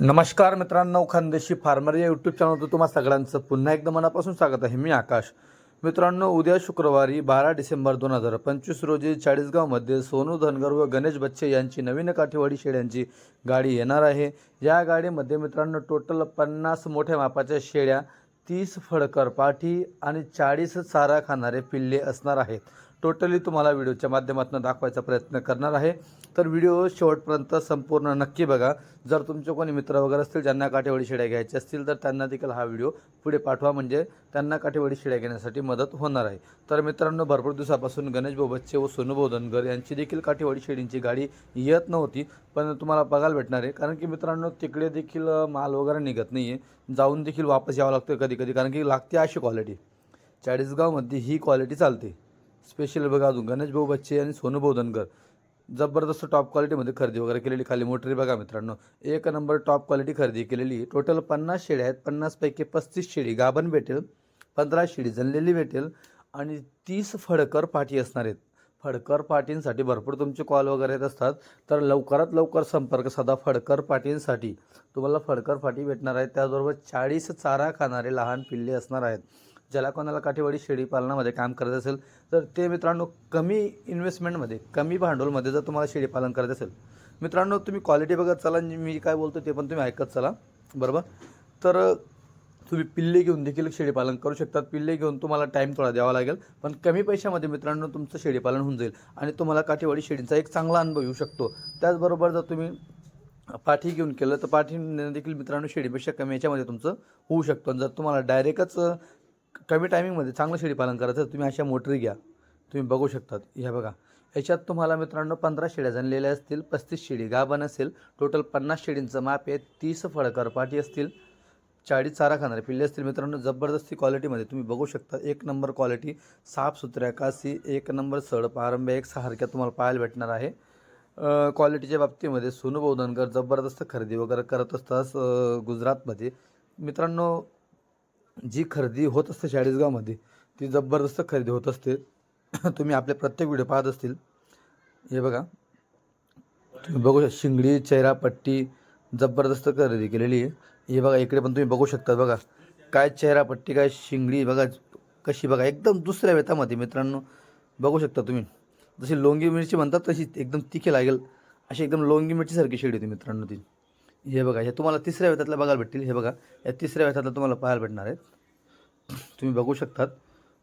नमस्कार मित्रांनो खानदेशी फार्मर या यूट्यूब चॅनलवर तुम्हा सगळ्यांचं पुन्हा एकदा मनापासून स्वागत आहे. मी आकाश. मित्रांनो उद्या शुक्रवारी बारा डिसेंबर दोन हजार पंचवीस रोजी चाळीसगावमध्ये सोनू धनगर व गणेश बच्चे यांची नवीन काठीवाडी शेळ्यांची गाडी येणार आहे. या गाडीमध्ये मित्रांनो टोटल पन्नास मोठ्या मापाच्या शेळ्या तीस फडकर पाठी आणि चाळीस चारा खाणारे पिल्ले असणार आहेत. टोटली तुम्हाला व्हिडिओच्या माध्यमातून दाखवायचा प्रयत्न करणार आहे. तर व्हिडिओ शेवटपर्यंत संपूर्ण नक्की बघा. जर तुमचे कोणी मित्र वगैरे असतील ज्यांना काठेवाडी शिड्या घ्यायच्या असतील तर त्यांना देखील हा व्हिडिओ पुढे पाठवा. म्हणजे त्यांना काठेवाडी शिड्या घेण्यासाठी मदत होणार आहे. तर मित्रांनो भरपूर दिवसापासून गणेश भाऊ व सोनूभाऊ धनगर यांची देखील काठेवाडी शेडींची गाडी येत नव्हती. पण तुम्हाला बघायला भेटणार आहे. कारण की मित्रांनो तिकडे देखील माल वगैरे निघत नाही आहे जाऊन देखील वापस यावं लागतं कधी कधी. कारण की लागते अशी क्वालिटी चाळीसगावमध्ये ही क्वालिटी चालते. स्पेशल बघा अजून. गणेश भाऊ बच्चे आणि सोनूभाऊ धनगर. जबरदस्त टॉप क्वालिटीमध्ये खरेदी वगैरे केलेली खाली मोटरी बघा मित्रांनो. एक नंबर टॉप क्वालिटी खरेदी केलेली. टोटल पन्नास शेळ्या आहेत. पन्नासपैकी पस्तीस शेळी गाभण भेटेल. पंधरा शेळी जनलेली भेटेल. आणि तीस फडकर पाठी असणार आहेत. फडकर पाटींसाठी भरपूर तुमचे कॉल वगैरे येत असतात. तर लवकरात लवकर संपर्क साधा फडकर पाटींसाठी तुम्हाला फडकर पाटी भेटणार आहेत. त्याचबरोबर चाळीस चारा खाणारे लहान पिल्ले असणार आहेत. ज्याला कोणाला काठेवाडी शेळी पालनामध्ये काम करत असेल तर ते मित्रांनो कमी इन्व्हेस्टमेंटमध्ये कमी भांडवलमध्ये जर तुम्हाला शेळी पालन करत असेल. मित्रांनो तुम्ही क्वालिटी बघत चला मी काय बोलतो ते पण तुम्ही ऐकत चला बरोबर? तर तुम्ही पिल्ले घेऊन देखील शेळीपालन करू शकतात पिल्ले घेऊन तुम्हाला टाईम थोडा द्यावा लागेल पण कमी पैशामध्ये मित्रांनो तुमचं शेळीपालन होऊन जाईल आणि तुम्हाला काठीवाडी शेळींचा एक चांगला अनुभव येऊ शकतो. त्याचबरोबर जर तुम्ही पाठी घेऊन केलं तर पाठी देखील मित्रांनो शेळीपेक्षा कमी याच्यामध्ये तुमचं होऊ शकतं. आणि जर तुम्हाला डायरेक्टच कमी टायमिंगमध्ये चांगलं शेळीपालन करायचं तुम्ही अशा मोटरी घ्या. तुम्ही बघू शकतात. ह्या बघा. याच्यात तुम्हाला मित्रांनो पंधरा शेळ्या जनलेल्या असतील पस्तीस शेळी गाभण असेल टोटल पन्नास शेळींचं माप आहे तीस फळकर पाठी असतील चाळीस चारा खाणारे पिल्ले असतील. मित्रांनो जबरदस्ती क्वालिटीमध्ये तुम्ही बघू शकता एक नंबर क्वालिटी साफसुथऱ्या कासी एक नंबर सड पारंब्या एक सारख्या तुम्हाला पाहायला भेटणार आहे. क्वालिटीच्या बाबतीमध्ये सोनू बौद्धनकर जबरदस्त खरेदी वगैरे करत असतात गुजरातमध्ये. मित्रांनो जी खरेदी होत असते चाळीसगावमध्ये ती जबरदस्त खरेदी होत असते. तुम्ही आपले प्रत्येक व्हिडिओ पाहत असतील. हे बघा. तुम्ही बघू शकता शिंगडी चेहरा पट्टी जबरदस्त खरेदी केलेली आहे. हे बघा इकडे पण तुम्ही बघू शकता बघा. काय चेहरा पट्टी काय शिंगडी बघा कशी बघा एकदम दुसऱ्या वेतामध्ये मित्रांनो. बघू शकता तुम्ही. जशी लोंगी मिरची म्हणतात तशी एकदम तिखी लागेल. अशी एकदम लोंगी मिरचीसारखी शेड होती मित्रांनो ती. हे बघा हे तुम्हाला तिसऱ्या वेतातल्या बघायला भेटतील. हे बघा या तिसऱ्या वेतातल्या तुम्हाला पाहायला भेटणार आहेत. तुम्ही बघू शकतात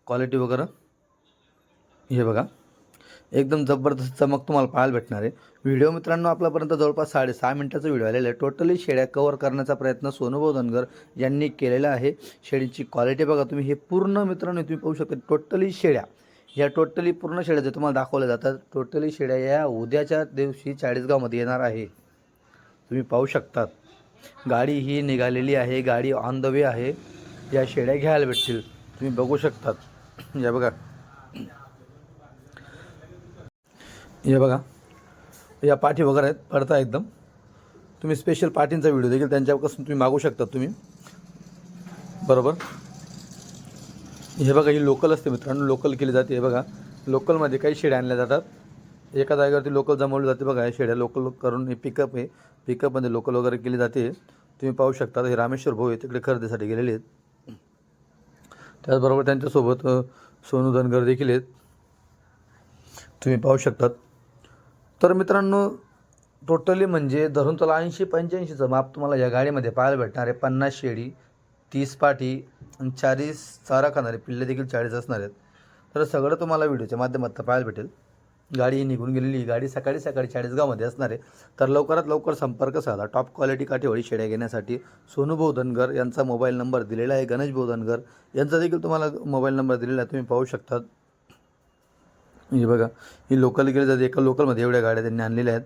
क्वालिटी वगैरे. हे बघा एकदम जबरदस्त चमक तुम्हाला पाहायला भेटणार आहे. व्हिडिओ मित्रांनो आपल्यापर्यंत जवळपास साडेसहा मिनटाचा व्हिडिओ आलेला आहे. टोटली शेळ्या कवर करण्याचा प्रयत्न सोनूभाऊ धनगर यांनी केलेला आहे. शेळीची क्वालिटी बघा तुम्ही. हे पूर्ण मित्रांनो तुम्ही पाहू शकता. टोटली शेळ्या या टोटली पूर्ण शेळ्या जे तुम्हाला दाखवल्या जातात टोटली शेळ्या या उद्याच्या दिवशी चाळीसगावमध्ये येणार आहे. तुम्ही पाहू शकतात. गाडी ही निघालेली आहे गाडी ऑन द वे आहे. या शेड्या घ्यायला भेटतील. तुम्ही बघू शकतात. या बघा. या बघा. या पाठी वगैरे आहेत. पडता एकदम. तुम्ही स्पेशल पाठींचा व्हिडिओ देखील त्यांच्यापासून तुम्ही मागू शकता तुम्ही. बरोबर? हे बघा ही लोकल असते मित्रांनो. लोकल केली जाते. हे बघा. लोकलमध्ये काही शेड्या आणल्या जातात. एका जागेवरती लोकल जमवली जाते बघा शेड्या लोकल करून हे पिकअप आहे पिकअपमध्ये लोकल वगैरे केली जाते. तुम्ही पाहू शकता हे रामेश्वर भाऊ आहे तिकडे खरेदीसाठी गेलेले आहेत. त्याचबरोबर त्यांच्यासोबत सोनू धनगर देखील आहेत. तुम्ही पाहू शकतात. तर मित्रांनो टोटली म्हणजे धरून चला ऐंशी पंच्याऐंशीचं माप तुम्हाला या गाडीमध्ये पाहायला भेटणार आहे. पन्नास शेळी तीस पाठी आणि चाळीस चारा खाणारे पिल्ले देखील चाळीस असणार आहेत. तर सगळं तुम्हाला व्हिडिओच्या माध्यमातून पाहायला भेटेल. गाडी निघून गेलेली गाडी सकाळी सकाळी चाळीसगावमध्ये असणार आहे. तर लवकरात लवकर संपर्क साधा. टॉप क्वालिटी काठीवडी शेड्या घेण्यासाठी सोनूभाऊ धनगर यांचा मोबाईल नंबर दिलेला आहे. गणेश भाऊ धनगर यांचा देखील तुम्हाला मोबाईल नंबर दिलेला आहे. तुम्ही पाहू शकतात हे बघा ही लोकल गेली जाते. एका लोकलमध्ये एवढ्या गाड्या त्यांनी आणलेल्या आहेत.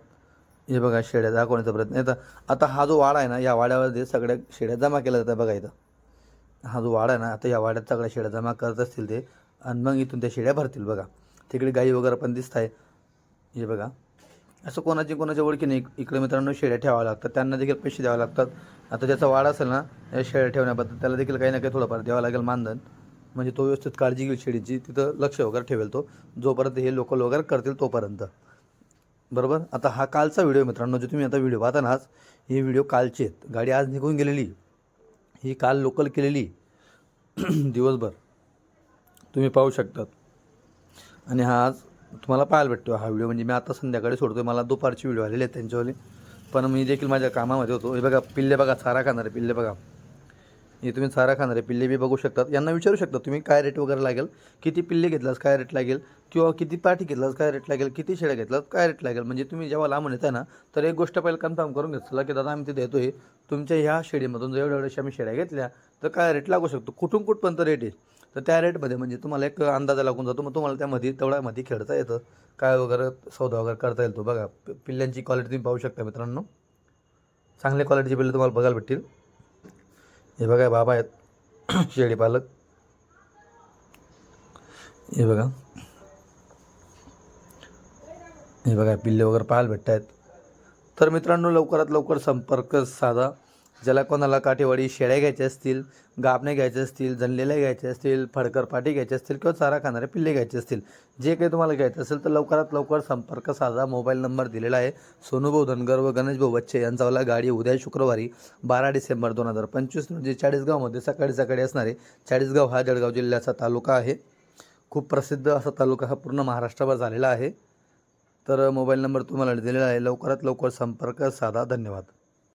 हे बघा शेड्या दाखवण्याचा प्रयत्न आहे. आता आता हा जो वाडा आहे ना या वाड्यामध्ये सगळ्या शेड्या जमा केल्या जातात बघा इथं. हा जो वाडा आहे ना आता या वाड्यात सगळ्या शेड्या जमा करत असतील ते. आणि मग इथून त्या शेड्या भरतील बघा. तिकडे गाई वगैरे पण दिसत आहे. हे बघा. असं कोणाची कोणाच्या ओळखीने इकडे मित्रांनो शेड्या ठेवाव्या लागतात. त्यांना देखील पैसे द्यावे लागतात. आता ज्याचा वाढ असेल ना या शेड्या ठेवण्याबद्दल त्याला देखील काही ना काही थोडंफार द्यावं लागेल मानधन. म्हणजे तो व्यवस्थित काळजी घेईल शेळीची. तिथं लक्ष वगैरे ठेवेल तो. जोपर्यंत हे लोकल वगैरे करतील तोपर्यंत. बरोबर? आता हा कालचा व्हिडिओ मित्रांनो जो तुम्ही आता व्हिडिओ पाहता ना आज हे व्हिडिओ कालचे आहेत. गाडी आज निघून गेलेली. ही काल लोकल केलेली. दिवसभर. तुम्ही पाहू शकतात. आणि हा आज तुम्हाला पाहायला भेटतो हा व्हिडिओ. म्हणजे मी आता संध्याकाळी सोडतो मला दुपारचे व्हिडिओ आलेले आहेत त्यांच्यावाले. पण मी देखील माझ्या कामामध्ये होतो. हे बघा पिल्ले बघा चारा खाणारे पिल्ले बघा. हे तुम्ही चारा खाणारे पिल्ले बी बघू शकतात. यांना विचारू शकता तुम्ही काय रेट वगैरे लागेल किती पिल्ले घेतलास काय रेट लागेल किंवा किती पाठी घेतलास काय रेट लागेल किती शेळ्या घेतलात काय रेट लागेल. म्हणजे तुम्ही जेव्हा लांबून येताय ना तर एक गोष्ट पहिलं कन्फर्म करून घेतला. की दादा आम्ही तिथे आहे तुमच्या ह्या शेळीमधून जर एवढ्या एवढ्याशा आम्ही शेळ्या घेतल्या तर काय रेट लागू शकतो? कुठून कुठपर्यंत रेट आहे तर त्या रेटमध्ये म्हणजे तुम्हाला एक अंदाजा लागून जातो. मग तुम्हाला त्यामध्ये तेवढ्यामध्ये खेळता येतं. काय वगैरे सौदा वगैरे करता येईल तो. बघा पिल्ल्यांची क्वालिटी तुम्ही पाहू शकता मित्रांनो. चांगल्या क्वालिटीचे पिल्ले तुम्हाला बघायला भेटतील. हे बघा बाबा आहेत. शेळी पालक. हे बघा. हे बघा पिल्ले वगैरे पाहायला भेटत आहेत तर मित्रांनो लवकरात लवकर संपर्क साधा. ज्याला कोणाला काठेवाडी शेळ्या घ्यायच्या असतील गाबणे घ्यायचे असतील जनलेल्या घ्यायच्या असतील फडकर पाठी घ्यायचे असतील किंवा चारा खाणारे पिल्ले घ्यायचे असतील जे काही तुम्हाला घ्यायचं असेल तर लवकरात लवकर संपर्क साधा. मोबाईल नंबर दिलेला आहे. सोनूभाऊ धनगर व गणेशभाऊ बच्चे यांचावाला गाडी उद्या शुक्रवारी बारा डिसेंबर दोन हजार पंचवीस रोजी चाळीसगावमध्ये सकाळी सकाळी असणारे चाळीसगाव हा जळगाव जिल्ह्याचा तालुका आहे. खूप प्रसिद्ध असा तालुका हा पूर्ण महाराष्ट्रभर झालेला आहे. तर मोबाईल नंबर तुम्हाला दिलेला आहे. लवकरात लवकर संपर्क साधा. धन्यवाद.